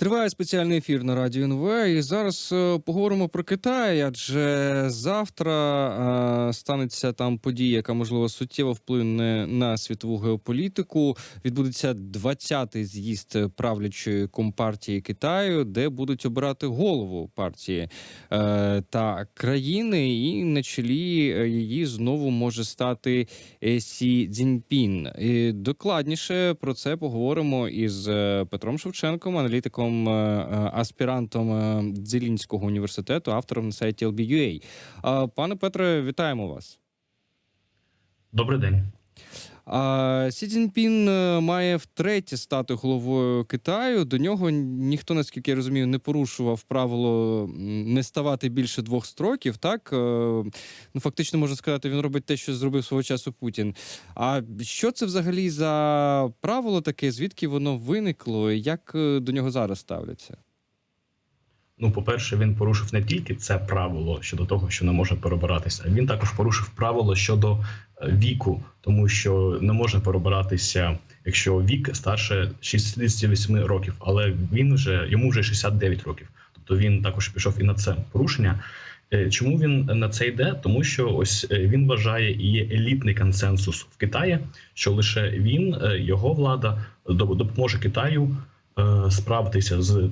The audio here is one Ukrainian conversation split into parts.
Триває спеціальний ефір на радіо НВ. І зараз е, поговоримо про Китай, адже завтра е, станеться там подія, яка можливо суттєво вплине на світову геополітику. Відбудеться 20-й з'їзд правлячої компартії Китаю, де будуть обирати голову партії е, та країни, і на чолі е, її знову може стати е, Сі Цзіньпін. І докладніше про це поговоримо із Петром Шевченком, аналітиком, е, е, аспірантом е, Дзелінського університету, автором на сайті LBUA. Пане Петре, вітаємо вас. Добрий день. А, Сі Цзіньпін е, має втретє стати головою Китаю. До нього ніхто, наскільки я розумію, не порушував правило не ставати більше двох строків. Так Е, ну фактично можна сказати, він робить те, що зробив свого часу Путін. А що це взагалі за правило таке? Звідки воно виникло? Як е, до нього зараз ставляться? Ну, по-перше, він порушив не тільки це правило щодо того, що не може перебиратися, а він також порушив правило щодо е, віку, тому що не можна перебиратися, якщо вік старше 68 років, але він вже йому вже 69 років. Тобто він також пішов і на це порушення. Е, Чому він на це йде? Тому що ось е, він вважає і є елітний консенсус в Китаї, що лише він, його влада, доп- допоможе Китаю справитися з,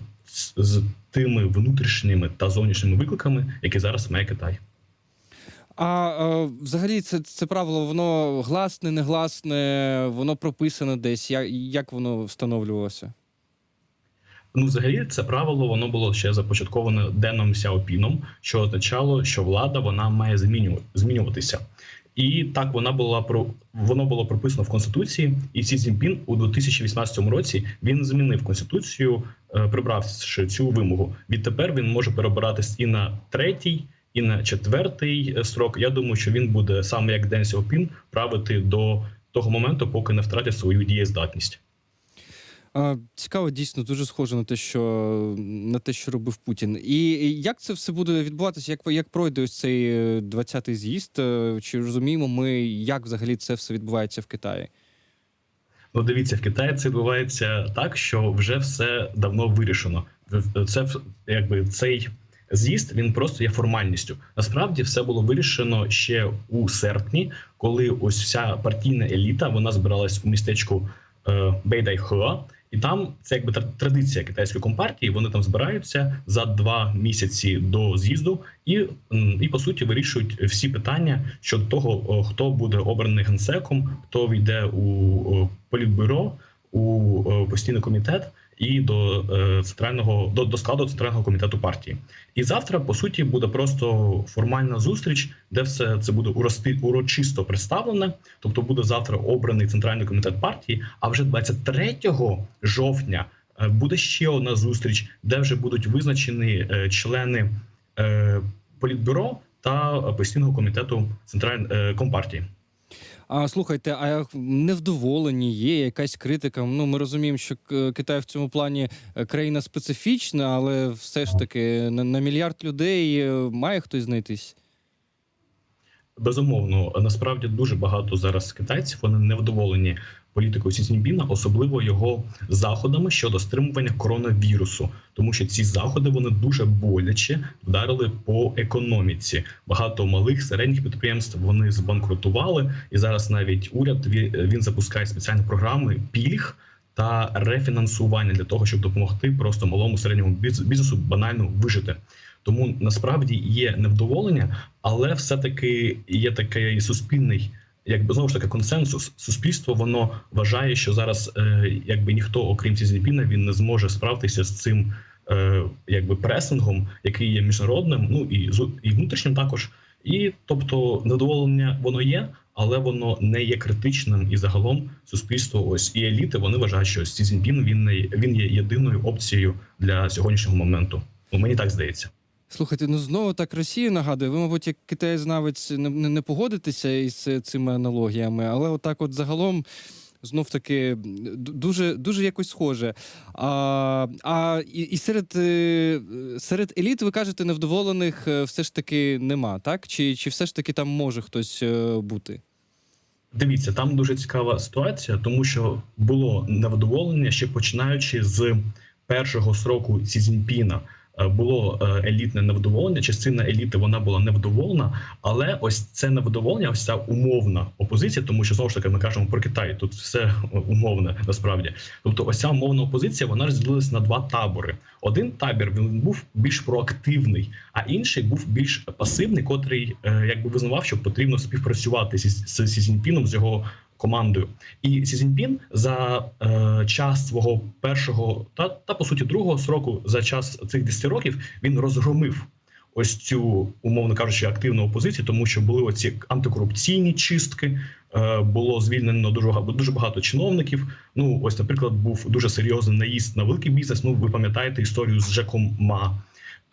з тими внутрішніми та зовнішніми викликами, які зараз має Китай. А е, взагалі це, це правило, воно гласне, негласне, воно прописане десь. Як, як воно встановлювалося? Ну, взагалі, це правило воно було ще започатковане Деном Сяопіном, що означало, що влада вона має змінюватися. І так вона була про воно було прописано в конституції. І Сі Цзіньпін у 2018 році він змінив конституцію, е, прибравши цю вимогу. Відтепер він може перебиратись і на третій, і на четвертий е, срок. Я думаю, що він буде саме як Ден Сяопін правити до того моменту, поки не втратить свою дієздатність. Цікаво, дійсно дуже схоже на те, що на те, що робив Путін. І як це все буде відбуватися? Як як пройде ось цей е, 20-й з'їзд? Е, Чи розуміємо ми, як взагалі це все відбувається в Китаї? Ну, дивіться, в Китаї це відбувається так, що вже все давно вирішено. Це в- якби цей з'їзд він просто є формальністю. Насправді все було вирішено ще у серпні, коли ось вся партійна еліта вона збиралась у містечку е, Бейдайхе, і там це якби традиція китайської компартії. Вони там збираються за два місяці до з'їзду, і, і по суті вирішують всі питання щодо того, хто буде обраний генсеком, хто війде у політбюро, у постійний комітет і до е, центрального до, до складу центрального комітету партії. І завтра, по суті, буде просто формальна зустріч, де все це буде урочисто представлене. Тобто буде завтра обраний центральний комітет партії. А вже 23 жовтня е, буде ще одна зустріч, де вже будуть визначені е, члени політбюро та постійного комітету центральної компартії. А слухайте, а невдоволені є якась критика? Ну ми розуміємо, що Китай в цьому плані е, країна специфічна, але все ж таки на, на мільярд людей е, має хтось знайтись. Безумовно, насправді дуже багато зараз китайців вони невдоволені політикою Сі особливо його заходами щодо стримування коронавірусу, тому що ці заходи вони дуже боляче вдарили по економіці. Багато малих середніх підприємств вони збанкрутували, і зараз навіть уряд він, запускає спеціальні програми пільг. Та рефінансування для того, щоб допомогти просто малому середньому біз- бізнесу банально вижити. Тому насправді є невдоволення, але все-таки є такий суспільний, якби знову ж таки консенсус. Суспільство воно вважає, що зараз, е, якби ніхто, окрім Сі Цзіньпіна, він не зможе справитися з цим е, якби пресингом, який є міжнародним, ну і і внутрішнім також. І тобто невдоволення воно є, але воно не є критичним. І загалом суспільство, ось і еліти, вони вважають, що Сі Цзіньпін він не він є єдиною опцією для сьогоднішнього моменту. Ну мені так здається. Слухайте, ну знову так Росія нагадує. Ви, мабуть, як китаєзнавець не, не, погодитеся із е, цими аналогіями, але отак, от загалом. Знов таки дуже дуже якось схоже. А, а і, і серед, е, серед еліт, ви кажете, невдоволених е, все ж таки нема, так? Чи, чи все ж таки там може хтось бути? Дивіться, там дуже цікава ситуація, тому що було невдоволення ще починаючи з першого сроку Сі Цзіньпіна е, було е, елітне невдоволення. Частина еліти вона була невдоволена, але ось це невдоволення, ось ця умовна опозиція, тому що знову ж таки ми кажемо про Китай. Тут все умовне насправді. Тобто, ось ця умовна опозиція вона розділилася на два табори. Один табір він був більш проактивний, а інший був більш пасивний, котрий е, якби визнавав, що потрібно співпрацювати з Сі Цзіньпіном, з його командою. І Сі Цзіньпін за е, час свого першого та, та по суті другого сроку, за час цих 10 років, він розгромив ось цю, умовно кажучи, активну опозицію, тому що були оці антикорупційні чистки. е, Було звільнено дуже дуже багато чиновників. Ну, ось, наприклад, був дуже серйозний наїзд на великий бізнес. Ну, ви пам'ятаєте історію з Жеком Ма.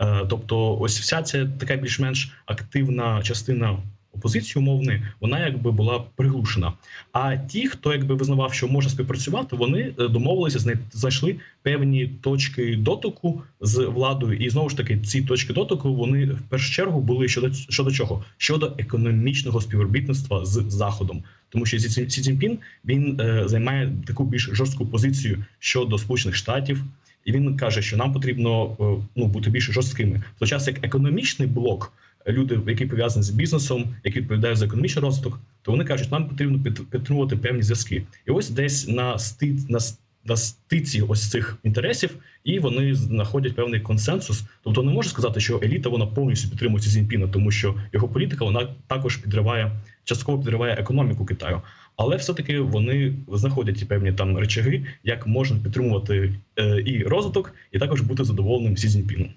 Е, Тобто, ось вся ця така більш-менш активна частина опозиції умовної, вона якби була приглушена. А ті, хто якби визнавав, що може співпрацювати, вони е, домовилися, знай- знайшли певні точки дотику з владою. І знову ж таки, ці точки дотику вони в першу чергу були щодо щодо чого? Щодо економічного співробітництва з заходом, тому що Сі Цзін- Цзіньпін він е, займає таку більш жорстку позицію щодо Сполучених Штатів. І він каже, що нам потрібно е, ну бути більш жорсткими. В час як економічний блок, люди, які пов'язані з бізнесом, які відповідають за економічний розвиток, то вони кажуть, нам потрібно підтримувати певні зв'язки. І ось десь на сти на, на стиці ось цих інтересів, і вони знаходять певний консенсус. Тобто не можна сказати, що еліта вона повністю підтримує Сі Цзіньпіна, тому що його політика вона також підриває частково підриває економіку Китаю. Але все-таки вони знаходять певні там речаги, як можна підтримувати е, і розвиток, і також бути задоволеним Сі Цзіньпіном.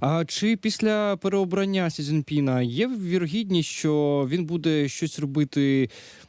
А чи після переобрання Сі Цзіньпіна є вірогідність, що він буде щось робити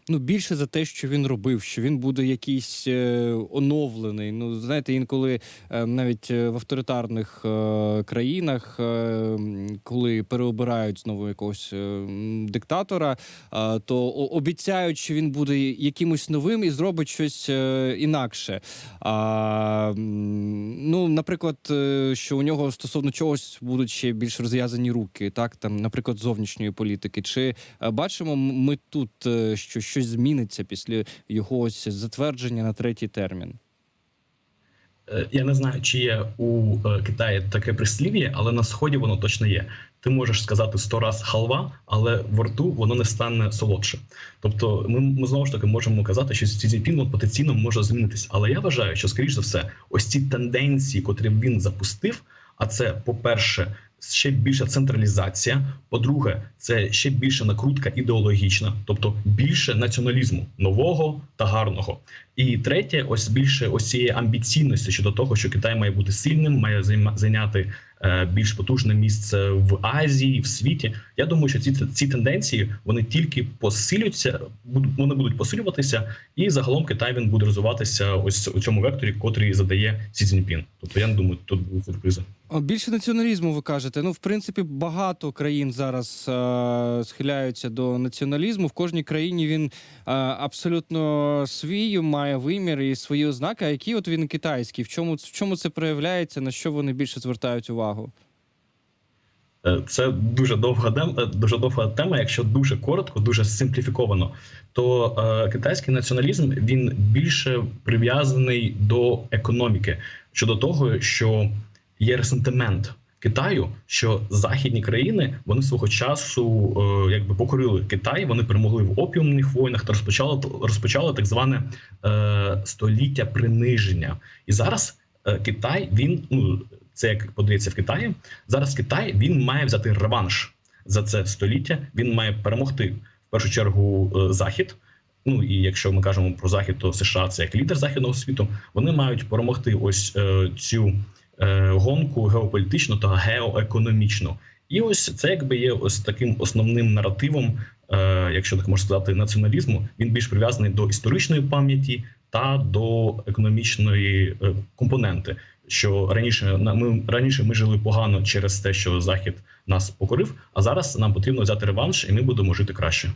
ну більше за те, що він робив, що він буде якийсь е, оновлений? Ну знаєте, інколи е, навіть е, в авторитарних е, країнах, е, коли переобирають знову якогось е, диктатора, е, то обіцяють, що він буде якимось новим і зробить щось е, інакше. А, ну, наприклад, е, що у нього стосовно чогось будуть ще більш розв'язані руки, так там, наприклад, зовнішньої політики. Чи е, бачимо ми тут, е, що щось зміниться після його ось затвердження на третій термін? Е, Я не знаю, чи є у Китаї таке прислів'я, але на сході воно точно є. Ти можеш сказати сто раз халва, але в рту воно не стане солодше. Тобто, ми, ми знову ж таки можемо казати, що Цзіньпін він потенційно може змінитись. Але я вважаю, що скоріш за все, ось ці тенденції, котрі він запустив. А це, по-перше, ще більша централізація. По-друге, це ще більша накрутка ідеологічна, тобто більше націоналізму нового та гарного. І третє, ось більше ось цієї амбіційності щодо того, що Китай має бути сильним, має зайняти е, більш потужне місце в Азії, в світі. Я думаю, що ці ці тенденції вони тільки посилюються, вони будуть посилюватися, і загалом Китай він буде розвиватися ось у цьому векторі, котрий задає Сі Цзіньпін. Тобто я не думаю, тут будуть сюрпризи. Більше націоналізму ви кажете. Ну, в принципі, багато країн зараз е, схиляються до націоналізму. В кожній країні він е, абсолютно свій, має вимір і свої ознаки. А який от він китайський? В чому, в чому це проявляється? На що вони більше звертають увагу? Е, Це дуже довга дем, е, дуже довга тема. Якщо дуже коротко, дуже симпліфіковано, то е, китайський націоналізм він більше прив'язаний до економіки щодо того, що є ресентимент Китаю, що західні країни вони свого часу е, якби покорили Китай. Вони перемогли в опіумних війнах та розпочали розпочали так зване е, століття приниження. І зараз е, Китай він ну це як подається в Китаї. Зараз Китай він має взяти реванш за це століття. Він має перемогти в першу чергу е, Захід. Ну і якщо ми кажемо про захід, то США це як лідер західного світу. Вони мають перемогти ось е, цю гонку геополітичну та геоекономічну. І ось це якби є ось таким основним наративом, е, якщо так можна сказати, націоналізму. Він більш прив'язаний до історичної пам'яті та до економічної е, компоненти. Що раніше ми раніше ми жили погано через те, що захід нас покорив. А зараз нам потрібно взяти реванш, і ми будемо жити краще.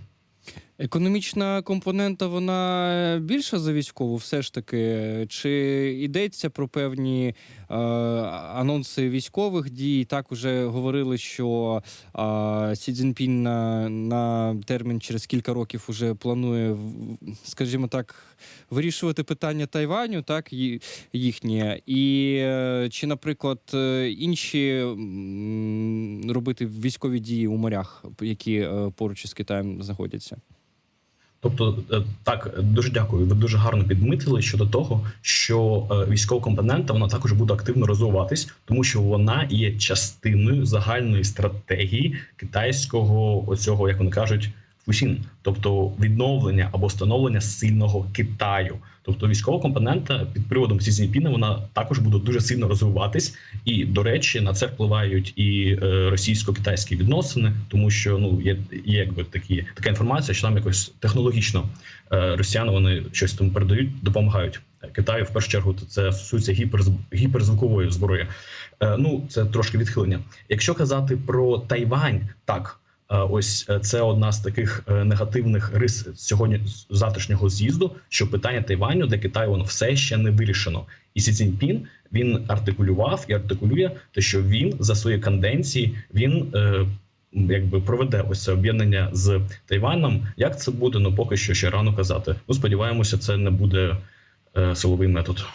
Економічна компонента вона більша за військову, все ж таки. Чи йдеться про певні е, анонси військових дій? Так уже говорили, що е, Сі Цзіньпін на, на термін через кілька років уже планує, скажімо так, вирішувати питання Тайваню, так їхнє. І е, чи, наприклад, е, інші робити військові дії у морях, які е, поруч із Китаєм знаходяться? Тобто, е, так, дуже дякую. Ви дуже гарно підмитили щодо того, що е, військова компонента вона також буде активно розвиватись, тому що вона є частиною загальної стратегії китайського оцього, як вони кажуть, фусін, тобто відновлення або становлення сильного Китаю. Тобто військова компонента під приводом Сі Цзіньпіна вона також буде дуже сильно розвиватись, і до речі, на це впливають і е, російсько-китайські відносини, тому що ну є, є якби такі така інформація, що там якось технологічно е, росіяни вони щось там передають, допомагають Китаю. В першу чергу це стосується гіперз, гіперзвукової зброї. Е, ну це трошки відхилення. Якщо казати про Тайвань, так. Е, Ось е, це одна з таких е, негативних рис сьогодні завтрашнього з'їзду, що питання Тайваню для Китаю воно все ще не вирішено. І Сі Цзіньпін він артикулював і артикулює те, що він за свої канденції він е, якби проведе ось це об'єднання з Тайваном. Як це буде? Ну поки що ще рано казати. Ну сподіваємося, це не буде е, силовий метод.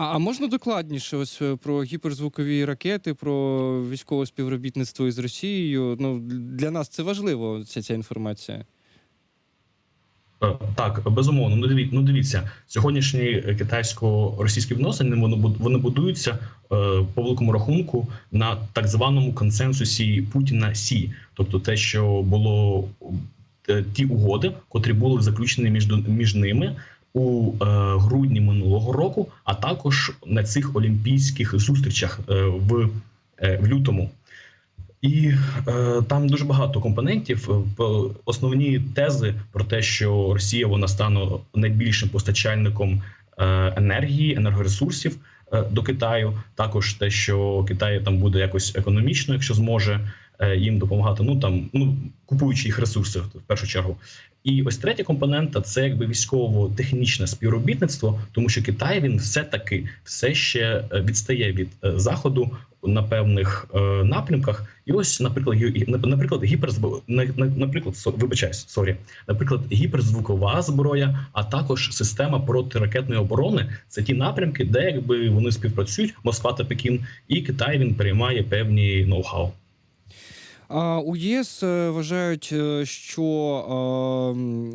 А, а можна докладніше ось е, про гіперзвукові ракети, про військове співробітництво із Росією? Ну для нас це важливо. Ця ця інформація. Е, Так, безумовно. Ну дивіться, ну дивіться, сьогоднішні китайсько-російські відносини вони буд- вони будуються е, по великому рахунку на так званому консенсусі Путіна Сі, тобто те, що було ті угоди, котрі були заключені між між ними у е, грудні минулого року, а також на цих олімпійських зустрічах е, в, е, в лютому. І е, там дуже багато компонентів. Основні тези про те, що Росія вона стане найбільшим постачальником енергії, енергоресурсів до Китаю. Також те, що Китай там буде якось економічно, якщо зможе їм допомагати. Ну там ну купуючи їх ресурси в першу чергу. І ось третя компонента це якби військово-технічне співробітництво, тому що Китай він все таки все ще е, відстає від е, заходу на певних е, напрямках. І ось, наприклад, наприклад, гіперзб... на- на- наприклад, вибачаюсь, сорі, наприклад, гіперзвукова зброя, а також система протиракетної оборони. Це ті напрямки, де якби вони співпрацюють, Москва та Пекін, і Китай він приймає певні ноу-хау. У ЄС е, вважають, е, що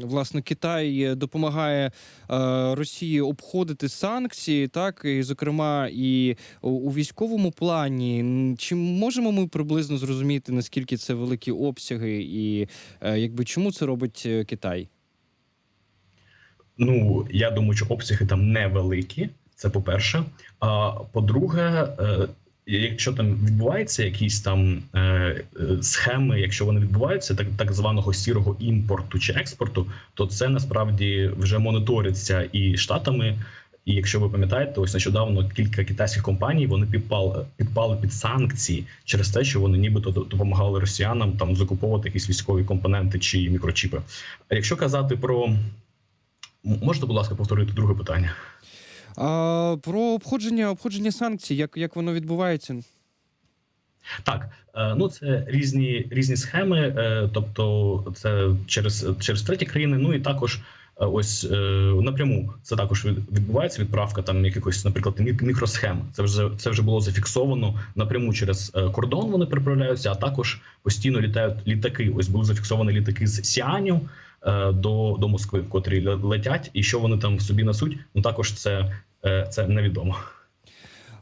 е, власне Китай допомагає Росії обходити санкції, так і зокрема і у- військовому плані. Чи можемо ми приблизно зрозуміти наскільки це великі обсяги, і якби чому це робить Китай? Ну я думаю, що обсяги там невеликі. Це по-перше. А по-друге, якщо там відбуваються якісь там е, е, схеми, якщо вони відбуваються, так так званого сірого імпорту чи експорту, то це насправді вже моніториться і штатами. І якщо ви пам'ятаєте, ось нещодавно кілька китайських компаній вони підпали підпали під санкції через те, що вони нібито допомагали росіянам там закуповувати якісь військові компоненти чи мікрочіпи. А якщо казати про можете, будь ласка, повторити друге питання? А, про обходження обходження санкцій, як, як воно відбувається? Так, е, ну це різні різні схеми, е, тобто це через через треті країни. Ну і також е, ось напряму це також відбувається відправка там якихось, наприклад, мікросхем. Це вже це вже було зафіксовано напряму через кордон. Вони переправляються, а також постійно літають літаки. Ось були зафіксовані літаки з Сіаню е, до, до Москви, котрі ле- летять, і що вони там в собі несуть. Ну також це, е, це невідомо.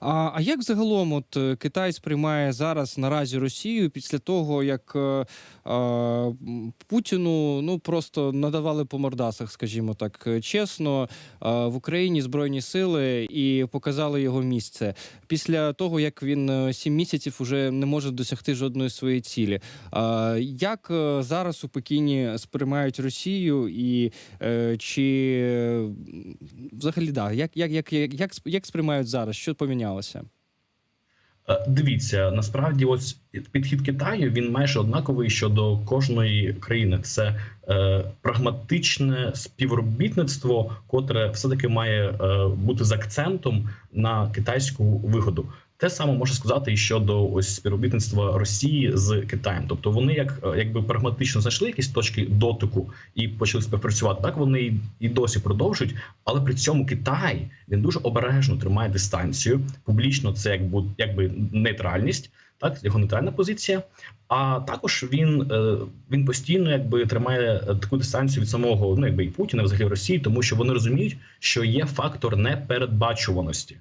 А, а як загалом от е, Китай сприймає зараз наразі Росію після того, як е, Путіну ну просто надавали по мордасах, скажімо так е, чесно, е, в Україні збройні сили і показали його місце після того, як він е, сім місяців уже не може досягти жодної своєї цілі. Е, як зараз у Пекіні сприймають Росію, і е, чи взагалі да, як, як, як, як, як, сприймають зараз? Що помінялося? Е, Дивіться, насправді, ось підхід Китаю він майже однаковий щодо кожної країни. Це е, прагматичне співробітництво, котре все таки має е, бути з акцентом на китайську вигоду. Те саме можна сказати і щодо ось співробітництва Росії з Китаєм. Тобто вони як е, якби прагматично знайшли якісь точки дотику і почали співпрацювати. Так вони і, досі продовжують, але при цьому Китай він дуже обережно тримає дистанцію. Публічно це якби якби нейтральність, так його нейтральна позиція. А також він, е, він постійно якби тримає е, таку дистанцію від самого ну якби і Путіна, взагалі Росії, тому що вони розуміють, що є фактор непередбачуваності.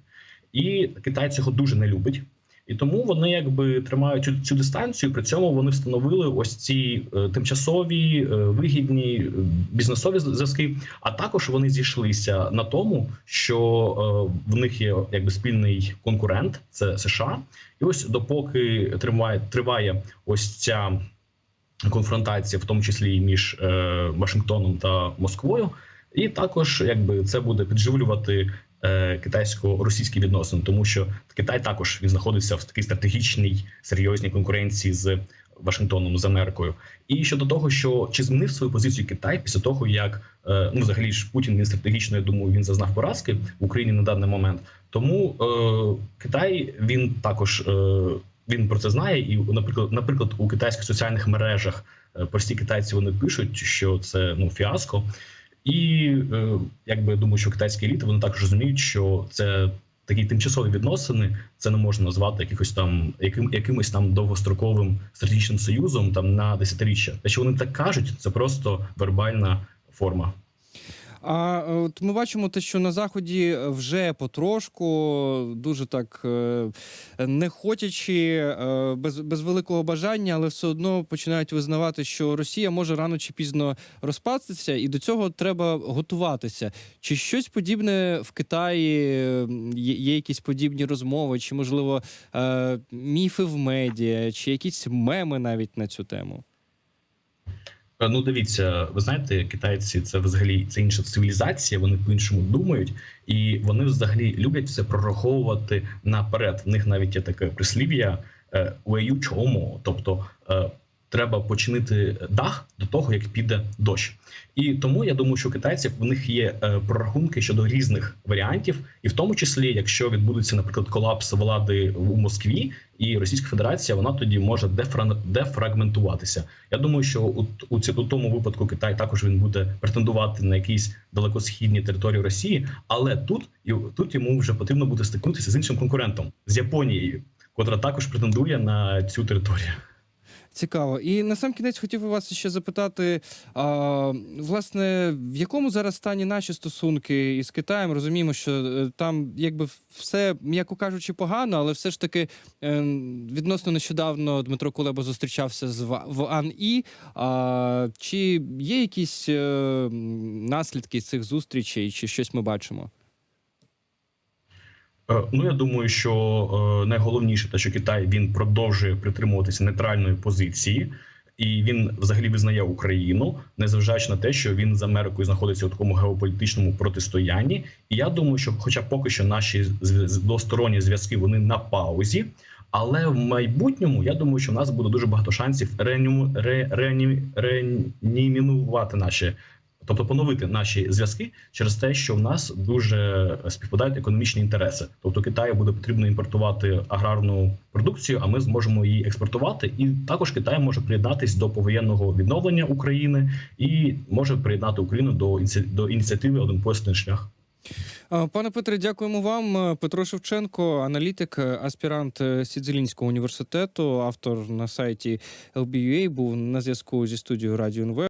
І Китай цього дуже не любить. І тому вони якби тримають цю, цю дистанцію. При цьому вони встановили ось ці е, тимчасові е, вигідні е, бізнесові зв'язки. А також вони зійшлися на тому, що е, в них є якби спільний конкурент, це США. І ось допоки тримає триває ось ця конфронтація, в тому числі між е, Вашингтоном та Москвою, і також якби це буде підживлювати е, китайсько-російські відносини, тому що Китай також він знаходиться в такій стратегічній серйозній конкуренції з Вашингтоном з Америкою. І щодо того, що чи змінив свою позицію Китай після того, як е, ну взагалі ж Путін він стратегічно, я думаю, він зазнав поразки в Україні на даний момент. Тому е, Китай він також е, він про це знає, і наприклад, наприклад, у китайських соціальних мережах е, прості китайці вони пишуть, що це ну фіаско. І е, якби я думаю, що китайські еліти вони також розуміють, що це такі тимчасові відносини. Це не можна назвати якихось там яким якимось там довгостроковим стратегічним союзом там на десятиріччя. Те, що вони так кажуть, це просто вербальна форма. А е, от ми бачимо те, що на заході вже потрошку, дуже так е, не хотячи, е, без, без великого бажання, але все одно починають визнавати, що Росія може рано чи пізно розпастися, і до цього треба готуватися. Чи щось подібне в Китаї є, якісь подібні розмови, чи можливо міфи в медіа, чи якісь меми навіть на цю тему? Е, Ну, дивіться, ви знаєте, китайці це взагалі це інша цивілізація. Вони по-іншому думають, і вони взагалі люблять все прораховувати наперед. В них навіть є таке прислів'я «уею чому, тобто е, треба починити дах до того, як піде дощ. І тому я думаю, що китайців в них є е, прорахунки щодо різних варіантів, і в тому числі, якщо відбудеться, наприклад, колапс влади у Москві і Російська Федерація, вона тоді може дефра... дефрагментуватися. Я думаю, що у, у, ці- у тому випадку Китай також він буде претендувати на якісь далекосхідні території Росії, але тут і тут йому вже потрібно буде стикнутися з іншим конкурентом з Японією, котра також претендує на цю територію. Цікаво. І на сам кінець хотів би вас ще запитати: а, власне, в якому зараз стані наші стосунки із Китаєм? Розуміємо, що е, там якби все, м'яко кажучи, погано, але все ж таки е, відносно нещодавно Дмитро Кулеба зустрічався з в АНІ. А, чи є якісь е, наслідки цих зустрічей, чи щось ми бачимо? Е, Ну я думаю, що е, найголовніше те, що Китай він продовжує притримуватися нейтральної позиції, і він взагалі визнає Україну, незважаючи на те, що він з Америкою знаходиться у такому геополітичному протистоянні. І я думаю, що, хоча поки що наші двосторонні зв'язки вони на паузі. Але в майбутньому я думаю, що в нас буде дуже багато шансів реаніму, ре, реані, реанімінувати наші, тобто поновити наші зв'язки через те, що в нас дуже співпадають економічні інтереси. Тобто Китаю буде потрібно імпортувати аграрну продукцію, а ми зможемо її експортувати. І також Китай може приєднатись до повоєнного відновлення України і може приєднати Україну до до ініціативи Один поясний шлях. Пане Петре, дякуємо вам. Петро Шевченко, аналітик, аспірант е, Сідзелінського університету, автор на сайті LBUA, був на зв'язку зі студією Радіо НВ.